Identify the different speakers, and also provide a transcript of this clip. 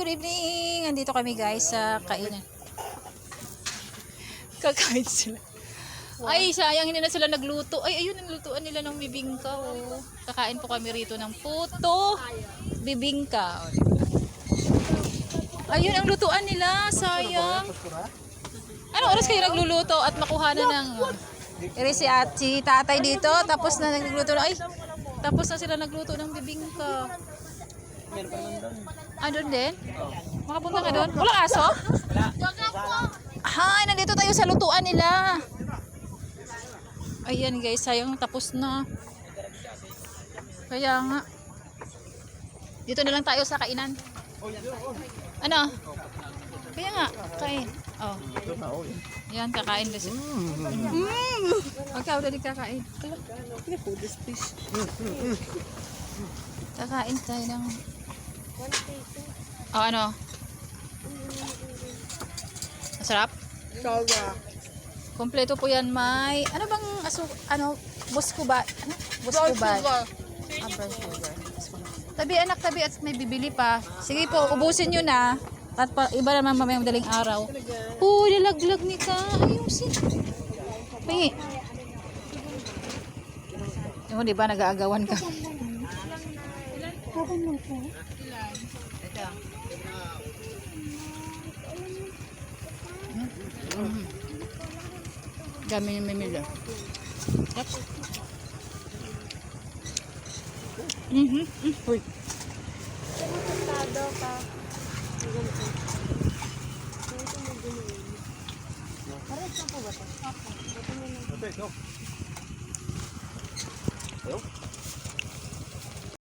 Speaker 1: good evening. Andito kami guys sa kainan. Kakain sila. Ay, sayang hindi na sila nagluto. Ay, ayun ang lutuan nila ng bibingka. Oh. Kakain po kami rito ng puto bibingka. Ayun ang lutuan nila. Sayang. Ano oras kayo nagluluto at makuha na ng Ere si at si tatay dito tapos na nagluto na ay tapos na sila nagluto ng bibingka. Ah, doon din? Makapunta ka doon? Walang aso? Hi, nandito tayo sa lutuan nila. Ayan guys, sayang tapos na. Kaya nga. Dito na lang tayo sa kainan. Ano? Kaya nga, kain. Oh. Yan, kakain na siya. Mm. Ikaw na din kakain. Kakain tayo ng... Oh, ano? Masarap?
Speaker 2: Soga.
Speaker 1: Kompleto po yan, may... Ano bang aso... Ano? Bosko ba? Ano? Bosko ba? Ah, brown sugar. Tabi anak, tabi at may bibili pa. Sige po, ubusin nyo na. At pa, iba naman mamayang madaling araw. Oo, nilaglag ni ka. Ayusin. Pingi. Yung di ba nag-aagawan ka? Mhm. Dami yung mimila. Yep. Mhm. Mm Uy.
Speaker 2: Tado ka. Pares na po ba ito?
Speaker 3: Ito, ito. Ayun.